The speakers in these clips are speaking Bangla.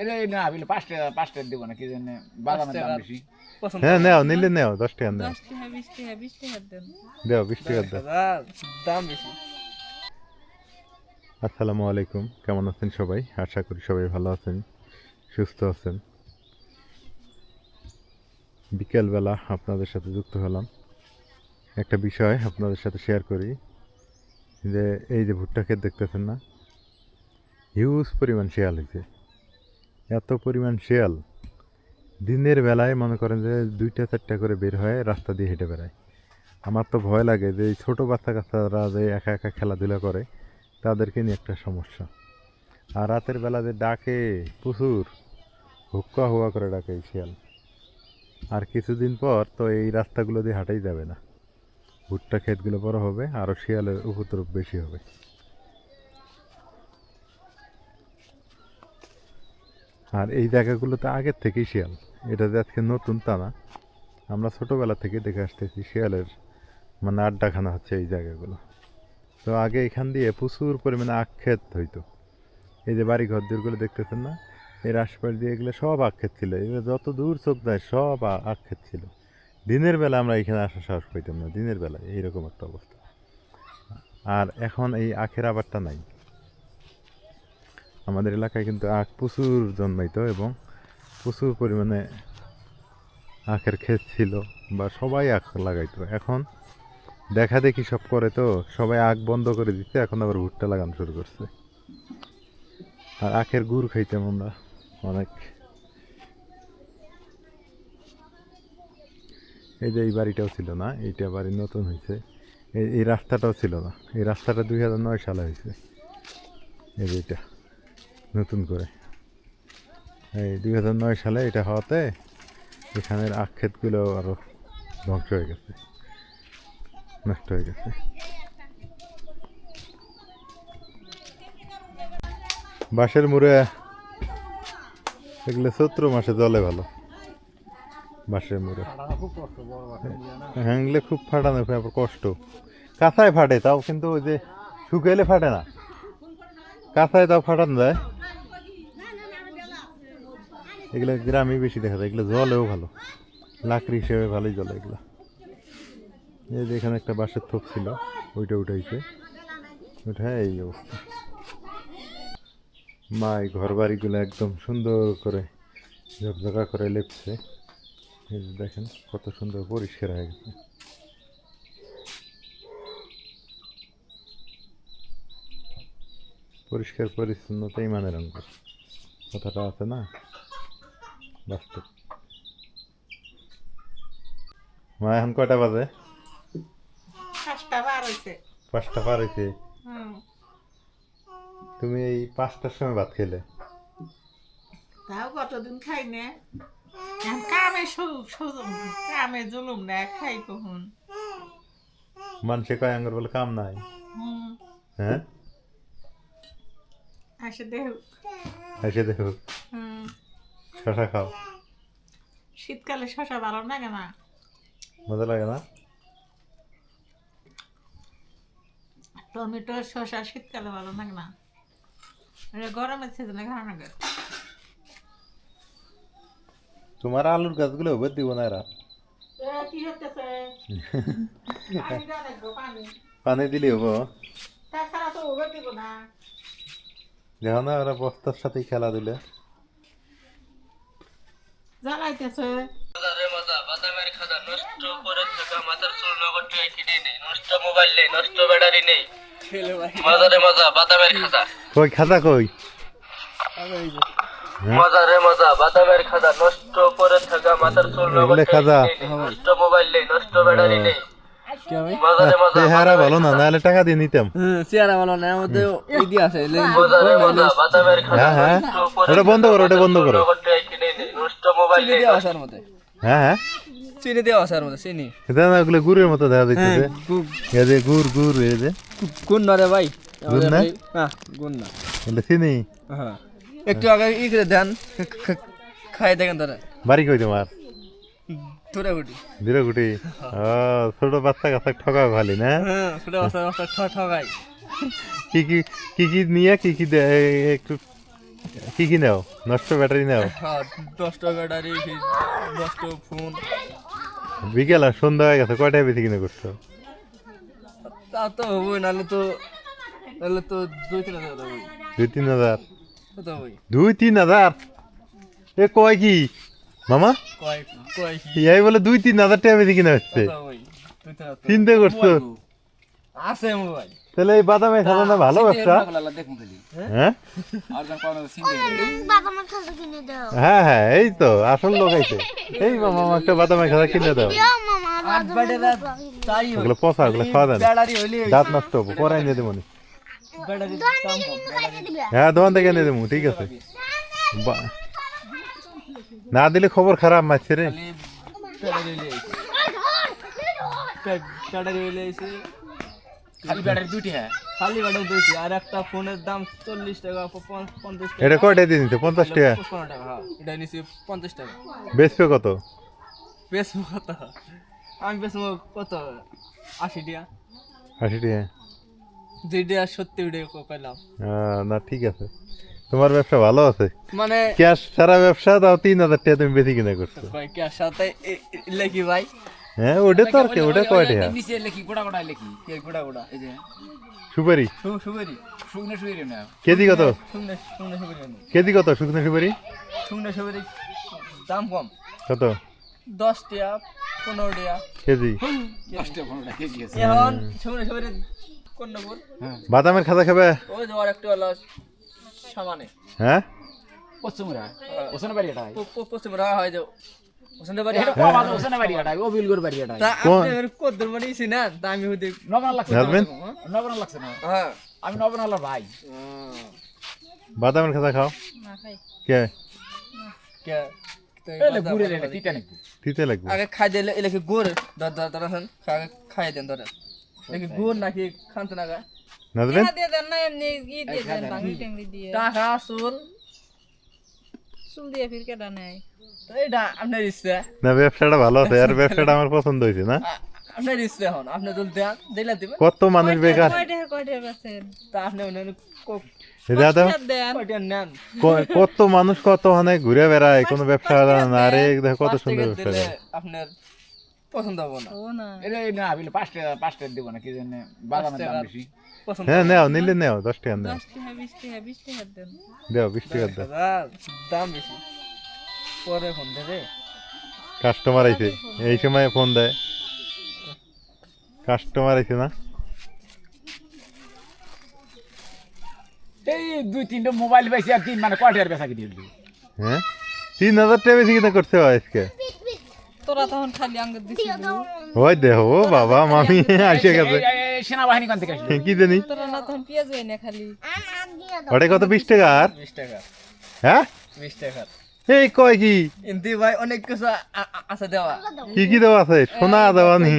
এটা না বিলে পাঁচটা পাঁচটা দিব না কি জানে বাদামের দাম বেশি। হ্যাঁ নেও নিলে নেও দশ টাকা নেও। দশ টাকা বিশ টাকা বিশ টাকা দেন। দেও বিশ টাকা দেও। দাম বেশি। আসসালামু আলাইকুম কেমন আছেন সবাই? আশা করি সবাই ভালো আছেন সুস্থ আছেন। বিকেলবেলা আপনাদের সাথে যুক্ত হলাম। একটা বিষয় আপনাদের সাথে শেয়ার করি যে এই যে ভুট্টা ক্ষেত দেখতেছেন না? হিউজ পরিমাণ শেয়াল হয়েছে। এত পরিমাণ শেয়াল। দিনের বেলায় মনে করেন যে দুইটা, চারটা করে বের হয়ে রাস্তা দিয়ে হেঁটে বেড়ায়। আমার তো ভয় লাগে যে এই ছোটো বাচ্চা কাচ্চারা যে একা একা খেলাধুলা করে, তাদেরকে নিয়ে একটা সমস্যা। আর রাতের বেলা যে ডাকে, প্রচুর হুক্কা হুয়া করে ডাকে এই শিয়াল। আর কিছুদিন পর তো এই রাস্তাগুলো দিয়ে হাঁটাই যাবে না। ভুট্টা ক্ষেতগুলো বড় হবে, আরও শিয়ালের উপদ্রব বেশি হবে। আর এই জায়গাগুলোতে আগের থেকেই শিয়াল। এটা যে আজকে নতুন তা না। আমরা ছোটোবেলা থেকে দেখে আসতেছি শিয়ালের মানে আড্ডাখানা হচ্ছে এই জায়গাগুলো। তো আগে এখান দিয়ে প্রচুর পরিমাণে আক্ষেত হইতো। এই যে বাড়ি ঘর দূরগুলো দেখতেছেন না? এর আশপাশ দিয়ে এগুলো সব আখ ক্ষেত ছিল এগুলো যত দূর চোখ যায় সব আ- আখ ক্ষেত ছিল। দিনের বেলা আমরা এখানে আসার সাহস পাইতাম না। দিনের বেলায় এইরকম একটা অবস্থা। আর এখন এই আখের আবারটা নাই। আমাদের এলাকায় কিন্তু আখ প্রচুর জন্মাইতো এবং প্রচুর পরিমাণে আখের ক্ষেত ছিল বা সবাই আখ লাগাইতো। এখন দেখা দেখি সব করে তো সবাই আখ বন্ধ করে দিচ্ছে এখন আবার ভুট্টা লাগানো শুরু করছে। আর আখের গুড় খাইতাম আমরা অনেক। এই যে এই বাড়িটাও ছিল না, এইটা বাড়ি নতুন হয়েছে এই রাস্তাটাও ছিল না। এই রাস্তাটা দুই হাজার নয় সালে হয়েছে এই যে এটা নতুন করে। এই দুই হাজার নয় সালে এটা হওয়াতে এখানের আখ ক্ষেতগুলো আরও ধ্বংস হয়ে গেছে, নষ্ট হয়ে গেছে। বাঁশের মুড়ে এগুলো চৈত্র মাসে জলে ভালো, বাঁশের মুড়ে। হ্যাংলে খুব ফাটানো ব্যাপার কষ্ট। কাঁচায় ফাটে, তাও কিন্তু ওই যে শুকাইলে ফাটে না। কাঁচায় তাও ফাটানো যায়। এগুলো গ্রামে বেশি দেখা যায়, এগুলো জলেও ভালো। লাকড়ি হিসেবে ভালোই জলে এগুলো। এই যে এখানে একটা বাঁশের থোপ ছিল, ওইটা উঠাইছে। ওটা এই অবস্থা। মা এই ঘর বাড়িগুলো একদম সুন্দর করে ঝকঝকা করে লেপছে। এই যে দেখেন, কত সুন্দর পরিষ্কার হয়ে গেছে। পরিষ্কার, পরিচ্ছন্নতাই মানের অঙ্ক কথাটা আছে না? বাস্তব মা এখন কয়টা বাজে? পাঁচটা বার হয়েছে পাঁচটা পার তুমি এই পাঁচটার সময় ভাত খেলে? তাও কতদিন খাই না? কামে কামে জুলুম না খাই কখন? মানুষে কয় আঙ্গুর বলে কাম নাই? হ্যাঁ? আসে দেহ। এসে দেখো হুম। শশা খাও। শীতকালে শশা ভালো লাগে না। মজা লাগে না? টমেটো শশা শীতকালে ভালো লাগে না। এটা গরমের সিজনে খাওয়া লাগে। তোমার আলুর গাছগুলো ওবার দিব না এরা। পানি দিলে হব। তাছাড়া তো ওবে দিব না। দেখো না ওরা বস্তার সাথে খেলা দিলে। জ্বালাইতেছে বাদামের খাজা নষ্ট করে থাকা মাথার চুল কিনে নেই নষ্ট মোবাইল নেই নষ্ট ব্যাটারি নেই বাজারে মজা বাদামের খাজা কই খাতা কই মজারে মজা বাদামের খাজা নষ্ট করে থাকা মাথার চুল নগদ এগুলো খাজা নষ্ট মোবাইল নেই নষ্ট ব্যাটারি নেই মজারে চেহারা ভালো না নাহলে টাকা দিয়ে নিতাম চেয়ারা ভালো না আমাদের ইদি আছে মজারে মজা বাদামের খাজা হ্যাঁ হ্যাঁ ওটা বন্ধ করো ওটা বন্ধ করো চিনি দেওয়া আছে মধ্যে। হ্যাঁ হ্যাঁ। চিনি দেওয়া মধ্যে চিনি। ওগুলো গুড়ের মতো দেখা যাচ্ছে এই যে গুড় গুড় এই যে। গুণ না রে ভাই। গুণ না? হ্যাঁ গুণ না এগুলো চিনি। হ্যাঁ। একটু আগে ই করে দেন। খাই দেখেন তারা বাড়ি কই তোমার? ও ছোট বাচ্চা কাচ্চা ঠকাও খালি না? হ্যাঁ ছোট বাচ্চা বাচ্চা ঠ- ঠগাই কি কি কি কি নিয়ে কি কি দেয় একটু কি কি নাও? নষ্ট ব্যাটারি নাও। হ্যাঁ দশটা ব্যাটারি দশটা ফোন। বিকেল আর সন্ধ্যা হয়ে গেছে কয়টায় বেশি কিনে করছ? তা তো হবই নাহলে তো নাহলে তো দুই তিন হাজার দুই তিন হাজার? দুই তিন হাজার? এ কয় কি? মামা? কয় কয় কি? এই বলে দুই তিন হাজার টাকা বেশি কিনে হচ্ছে। চিন্তা করছ? আছে মোবাইল তাহলে এই বাদামে খেলা না ভালো ব্যবসা? হ্যাঁ? খাতা হ্যাঁ হ্যাঁ এই তো আসল লোক আইছে। এই মামা একটা বাদামে খেলা কিনে দাও। ওগুলো পচা ওগুলো খাওয়া যায় না। ব্যাটারি হইলে দাঁত নষ্ট হব পরে এনে দেবো হ্যাঁ দোকান থেকে এনে দেবো ঠিক আছে। না দিলে খবর খারাপ মারছে রে ব্যাটারি হইলে ব্যাটারি হইলে এসে খালি ব্যাটারি দুইটি হ্যাঁ। খালি ব্যাটারি দিয়েছি আর একটা ফোনের দাম চল্লিশ টাকা পঞ্চাশ টাকা। এটা কয়টা দিয়ে নিতে? পঞ্চাশ টাকা? পঁচপান্ন টাকা হ্যাঁ এটা নিছি পঞ্চাশ টাকা। বেচবে কত? বেচবো কত? আমি বেচবো কত? আশি টাকা। আশি টাকা। টাকা সত্তর টাকা পেলাম না ঠিক আছে। তোমার ব্যবসা ভালো আছে? মানে ক্যাশ সারা ব্যবসা তাও তিন হাজার টাকা তুমি বেশি কিনা করছ। কয় কি সাথে লেখি ভাই? হ্যাঁ ওটা তো আর কি ওটা নিচে লিখি গোটা গোটা লিখি কে গোড়া গোড়া এই যে। সুপারি? সুপারি শুকনো শুয়ে না। কেজি কত? শুকনো শুকনো সুপারি কেজি কত শুকনো সুপারি? শুকনো সুপারি দাম কম। কত? দশ টাকা পনেরো টাকা কেজি? কেজি আছে। এখন শুকনো সুপারি কোন নবুর বাদামের খাতা খাবে? ওই যে আর একটু হলো সামানে। হ্যাঁ? পশ্চিমরা ওসনে বাড়ি এটা প- প- পশ্চিম রাহা হয় যে আমি হ্যাঁ। আমি নবনালার ভাই। বাদামের খাতা খাও। কে? কে? তো এই এলে বাদাম- ঘুরে রে তিতা নাকি? দিতে লাগবে। আগে খাই দিলে এলাকে গুড়। আগে খাই দেন ধরেন। এলাকে গুড় নাকি খানতে না গায় নাজবেন দেন না এমনি দিয়ে দেন ভাঙি টেঙ্গি দিয়ে। টাকা চুল দিয়ে ফির কেটা নেয়? তো এটা আপনার ইচ্ছা। না ব্যবসাটা ভালো আছে আর ব্যবসাটা আমার পছন্দ হয়েছে না? আপনার ইচ্ছা হন আপনি যদি দেন দিলে দিবেন? কত মানুষ বেকার? কয়টা কয়টা বেছেন তা আপনি অন্য কত মানুষ কত ঘুরে বেড়ায় কোনো ব্যবসা না রে দেখো কত সুন্দর ব্যবসা আপনার পছন্দ হবে না। এটা এই না বিলে পাঁচটা পাঁচটা দিব না কি জানে বাদামের দাম বেশি। হ্যাঁ নেও নিলে নেও দশ টাকা নেও। দশ টাকা বিশ টাকা বিশ টাকা দেন। দেও বিশ টাকা দাও। দাম বেশি। পরে ফোন দেবে কাস্টমার আইছে এই সময় ফোন দেয়। কাস্টমার আইছে না? এই দুই তিনটা মোবাইল পাইছি আর তিন মানে কয়টার বেচা কিনে। দিলি হ্যাঁ? তিন হাজার টাকা বেশি কিনা করতে হয় আজকে। তোরা তখন খালি আঙ্গুর দিছিস ওই দেখো ও বাবা মামি আসে গেছে। সেনাবাহিনী কোন থেকে আসলো? কি জানি? তোরা না তখন পেঁয়াজ হয় না খালি। ওটা কত বিশ টাকা আর? বিশ টাকা। হ্যাঁ? বিশ টাকা। এই কয় কি? এমনি ভাই অনেক কিছু আছে দেওয়া। কি কি দেওয়া আছে? সোনা দেওয়া নি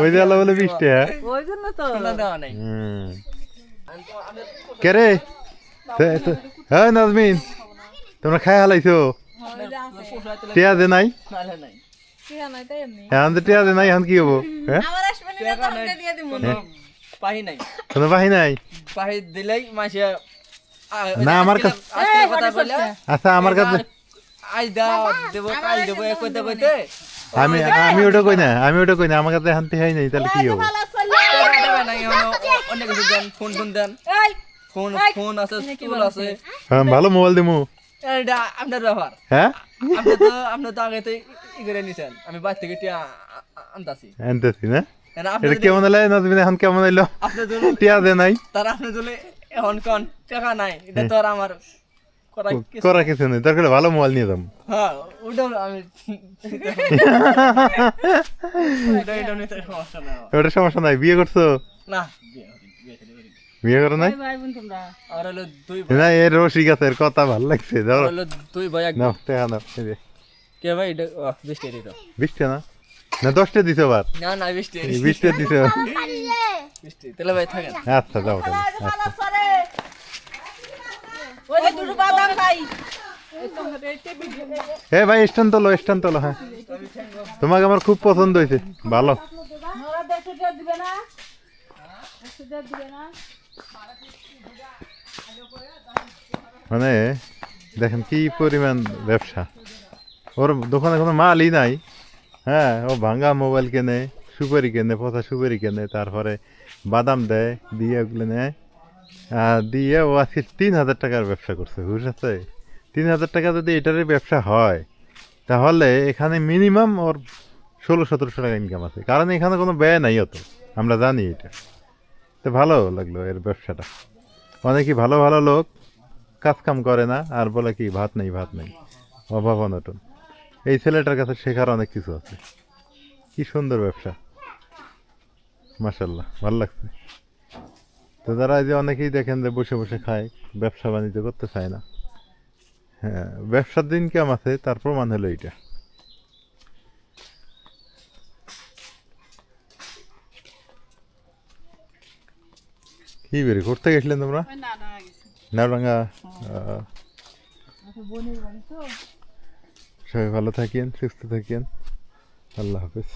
ওই দেওয়া বলে বিশ টাকা। ওই জন্য তো। সোনা দেওয়া নাই। হুম। কে রে? হ্যাঁ নাজমিন তোমরা খাই হালাইছো? টিয়া দে নাই? নাহলে টিয়া নাই তাই এমনি। এখন তো টিয়া দে নাই এখন কি হব? হ্যাঁ আমার আসবে না তোকে দিয়ে দিব পাহি নাই। কোনো বাহি নাই? পাহি দিলেই মাসে না, আমার কাছে- আজকে কথা বলে। আচ্ছা আমার কাছে আজ দাও দেবো কাল দেবো এ কইতে কইতে আমি আমি ওটা কই না আমি ওটা কই না আমার কাছে এখন টিহাই নাই তাহলে কি হব? অনেক কিছু দেন ফোন ফোন দেন। ফোন ফোন আছে চুল আছে। হ্যাঁ ভালো মোবাইল দিমু। এটা আপনার ব্যবহার। হ্যাঁ? আপনি তো আপনি তো আগে তো ই করে নিছেন। আমি বাইর থেকে টিয়া আনতাছি। আনতেছি না? আপনি এটা যদি- কেমন এলো? নাজমিন এখন কেমন এলো? আপনি যদি টিয়া দে নাই। তার আপনি যদি এখন কোন টাকা নাই। এটা তো আর আমার করা কিছু- নেই। ভালো মোবাইল নিয়ে যাব। হ্যাঁ আমি ওটা সমস্যা নাই। বিয়ে করছ? না বিয়ে করি, নাই? আমার হলো দুই না এর রসিক আছে এর কথা ভালো লাগছে ধরো। হলো দুই ভাই এক নাও নাও কে ভাই এটা বিশ দিত। বিশটা না? না দশটা দিছো আবার। না না বিশ টাকা এই বিশটা দিছো বিশ টাকা তাহলে ভাই থাকেন। আচ্ছা যাও তাহলে আচ্ছা। ওই দুটো বাদাম খাই এ ভাই স্ট্যান্ড তোলো হ্যাঁ। তোমাকে আমার খুব পছন্দ হয়েছে। ভালো। দিবে না। দিবে না। মানে দেখেন কি পরিমাণ ব্যবসা। ওর দোকানে কোনো মালই নাই। হ্যাঁ ও ভাঙ্গা মোবাইল কেনে, সুপারি কেনে, পচা সুপারি কেনে, তারপরে বাদাম দেয়, দিয়ে ওগুলো নেয়। দিয়ে ও আজকে তিন হাজার টাকার ব্যবসা করছে বুঝ আছে তিন হাজার টাকা যদি এটারই ব্যবসা হয়, তাহলে এখানে মিনিমাম ওর ষোলো সতেরোশো টাকা ইনকাম আছে। কারণ এখানে কোনো ব্যয় নাই অত, আমরা জানি এটা। তো ভালো লাগল এর ব্যবসাটা। অনেকই ভালো ভালো লোক কাজ কাম করে না, আর বলে কি ভাত নেই ভাত নেই। অভাব অনটন। এই ছেলেটার কাছে শেখার অনেক কিছু আছে। কি সুন্দর ব্যবসা। মাসাল্লাহ ভালো লাগছে। তো যারা এই যে অনেকেই দেখেন যে বসে বসে খায়, ব্যবসা বাণিজ্য করতে চায় না। হ্যাঁ ব্যবসার দিন কেমন আছে? তার প্রমাণ হলো এইটা। কি বেরি করতে গেছিলেন তোমরা? নাওডাঙ্গা আহ, সবাই ভালো থাকেন সুস্থ থাকেন। আল্লাহ হাফেজ।